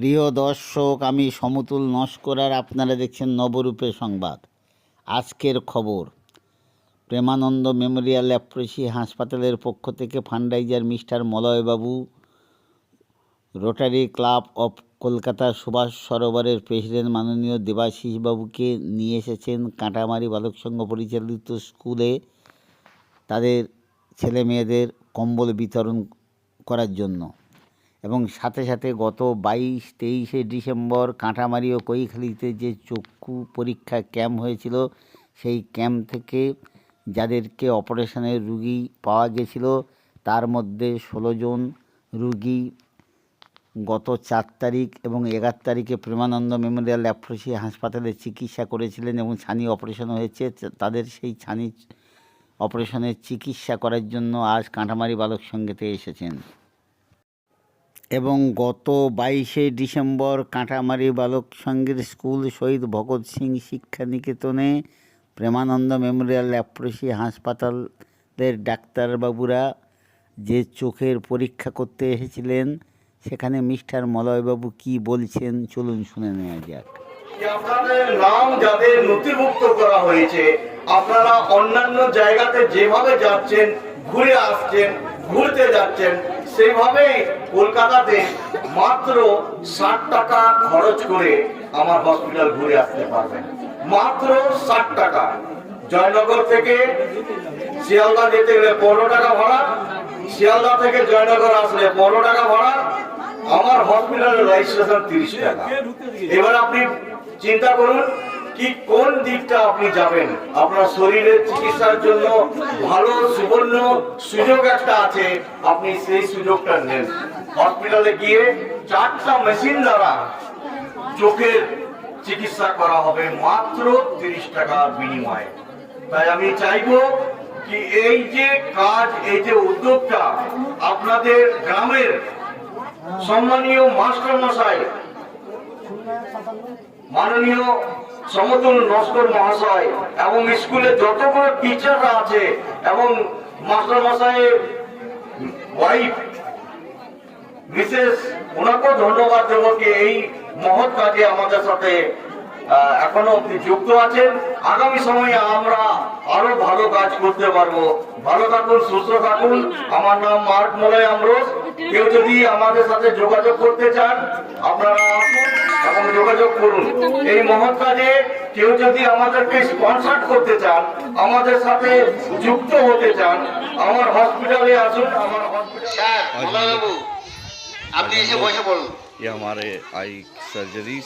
প্রিয় দর্শক, আমি সমতুল নস্কর আর আপনারা দেখছেন নবরূপে সংবাদ। আজকের খবর, প্রেমানন্দ মেমোরিয়াল ল্যাপ্রসি হাসপাতালের পক্ষ থেকে fundraiser mister মলয়বাবু, rotary club of Kolkata Subhash সরোবরের president মাননীয় দেবাশিস বাবুকে নিয়ে এসেছেন কাঁটামারি বালক সংঘ পরিচালিত স্কুলে তাদের ছেলে মেয়েদের কম্বল বিতরণ করার জন্য। এবং সাথে সাথে গত বাইশ, তেইশে ডিসেম্বর কাঁটামারি ও কৈখালিতে যে চক্ষু পরীক্ষা ক্যাম্প হয়েছিল, সেই ক্যাম্প থেকে যাদেরকে অপারেশনের রুগী পাওয়া গেছিল, তার মধ্যে ষোলো জন রুগী গত চার তারিখ এবং এগারো তারিখে প্রেমানন্দ মেমোরিয়াল ল্যাপ্রসি হাসপাতালে চিকিৎসা করেছিলেন এবং ছানি অপারেশন হয়েছে। তাদের সেই ছানি অপারেশনের চিকিৎসা করার জন্য আজ কাঁটামারি বালক সঙ্গেতে এসেছেন। এবং গত বাইশে ডিসেম্বর কাঁটামারি বালক সংঘের স্কুল শহীদ ভগৎ সিং শিক্ষা নিকেতনে প্রেমানন্দ মেমোরিয়াল ল্যাপ্রসি হাসপাতালের ডাক্তারবাবুরা যে চোখের পরীক্ষা করতে এসেছিলেন, সেখানে মিস্টার মলয়বাবু কি বলছেন চলুন শুনে নেওয়া যাক। আপনাদের নাম যাদের নথিভুক্ত করা হয়েছে, আপনারা অন্যান্য জায়গাতে যেভাবে যাচ্ছেন, ঘুরে আসছেন ঘুরতে যাচ্ছেন, সেইভাবেই কলকাতাতে মাত্র ষাট টাকা খরচ করে আমার হসপিটাল ঘুরে আসতে পারবেন। মাত্র ষাট টাকা। জয়নগর থেকে শিয়ালদা যেতে গেলে পনেরো টাকা ভাড়া, শিয়ালদা থেকে জয়নগর আসলে পনেরো টাকা ভাড়া, আমার হসপিটালের রেজিস্ট্রেশন তিরিশ টাকা। এবার আপনি চিন্তা করুন কি কোন দিকটা আপনি যাবেন? আপনার শরীরের চিকিৎসার জন্য ভালো সুবর্ণ সুযোগ একটা আছে, আপনি সেই সুযোগটা নেন। হসপিটালে গিয়ে চারটা মেশিন দ্বারা চোখের চিকিৎসা করা হবে মাত্র তিরিশ টাকার বিনিময়ে। তাই আমি চাইব কি এই যে কাজ, এই যে উদ্যোগটা আপনাদের গ্রামের সম্মানীয় মাস্টার মশাই মাননীয় সমতুল নস্কর মহাশয় এবং স্কুলে যতগুলো টিচাররা আছে এবং মাস্টার মশাইয়ের ওয়াইফ বিশেষ ওনাকেও ধন্যবাদ দেবো এই মহৎ কাজে আমাদের সাথে এখনো অব্দি যুক্ত আছেন আগামী সময়ে আমরা আরো ভালো কাজ করতে পারবো ভালো থাকুন সুস্থ থাকুন আমার নাম মার্ক মলয় আমরোজ কেউ যদি আমাদের সাথে যোগাযোগ করতে চান আপনারা আসুন এবং যোগাযোগ করুন এই মহৎ কাজে কেউ যদি আমাদেরকে স্পন্সর করতে চান আমাদের সাথে যুক্ত হতে চান আমার হসপিটালে আসুন আমার হসপিটাল স্যার মলয়বাবু আপনি এসে বসে পড়ুন ये हमारे आई सर्जरीज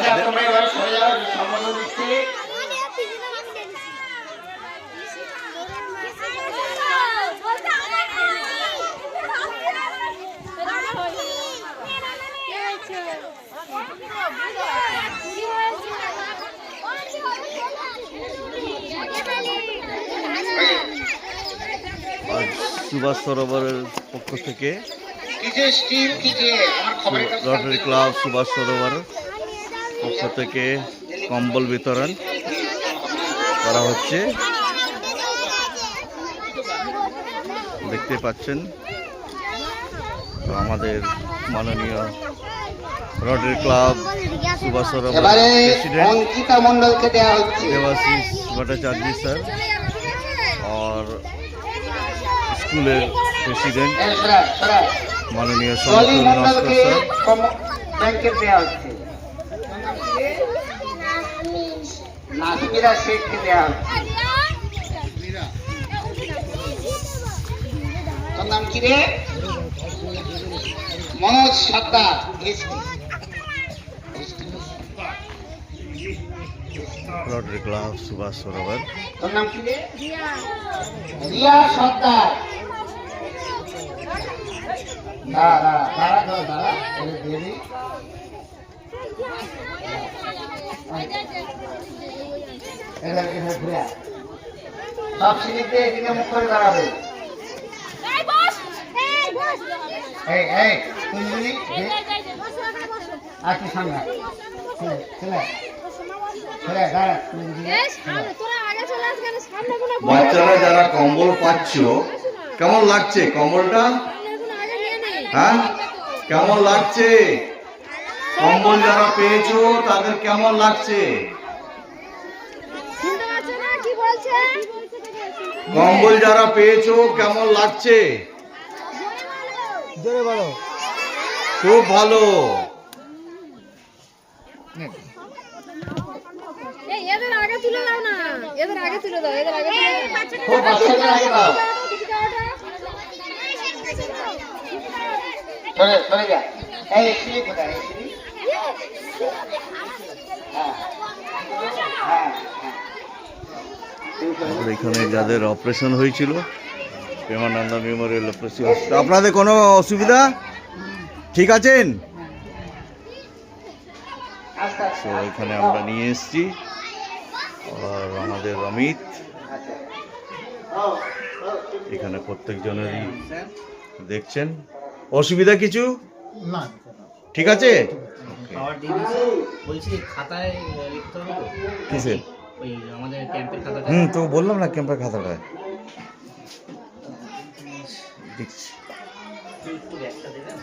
আচ্ছা তোমরা এবার সরে যাও সম্বোধন দিচ্ছি। আর সুভাষ সরোবরের পক্ষ থেকে রোটারি ক্লাব সুভাষ সরোবর। পক্ষ থেকে কম্বল বিতরণ করা হচ্ছে দেখতে পাচ্ছেন আমাদের মাননীয় রোটারি ক্লাব সুভাষ সরোবর এবারে প্রেসিডেন্ট অঙ্কিতা মন্ডলকে দেওয়া হচ্ছে देवाशीष भट्टाचार्य सर নাজমিরা শেখকে দেওয়া তোর নাম কি রে মনোজ সর্দার লটারি ক্লাব সুভাষ সরোবর তোর নাম কি সব সিঁড়িতে এদিকে মুখ করে দাঁড়াবে। এই এই আর সামনে ছেলে ছেলে বাচ্চারা যারা কম্বল পাচ্ছ কেমন লাগছে কম্বলটা? হ্যাঁ? কেমন লাগছে? কম্বল যারা পেয়েছ তাদের কেমন লাগছে কম্বল যারা পেয়েছ কেমন লাগছে খুব ভালো এদের আগে তুলে দাও না এদের আগে তুলে দাও এদের আগে তুলে দাও খুব বাচ্চাদের হ্যাঁ হ্যাঁ। এখানে যাদের অপারেশন হয়েছিল প্রেমানন্দ মেমোরিয়াল অপারেশন আপনাদের কোনো অসুবিধা? ঠিক আছেন? তো এখানে আমরা নিয়ে এসেছি। আর আমাদের অমিত। এখানে প্রত্যেকজনেরই দেখছেন। অসুবিধা কিছু? না। ঠিক আছে? দিয়ে দিয়েছে বলছি খাতায় লিখতে হবে তো? কিসে ওই আমাদের ক্যাম্পের খাতাটা। হুম তো বললাম না ক্যাম্পের খাতাটায়। দেখছি একটু ব্যাগটা দেবেন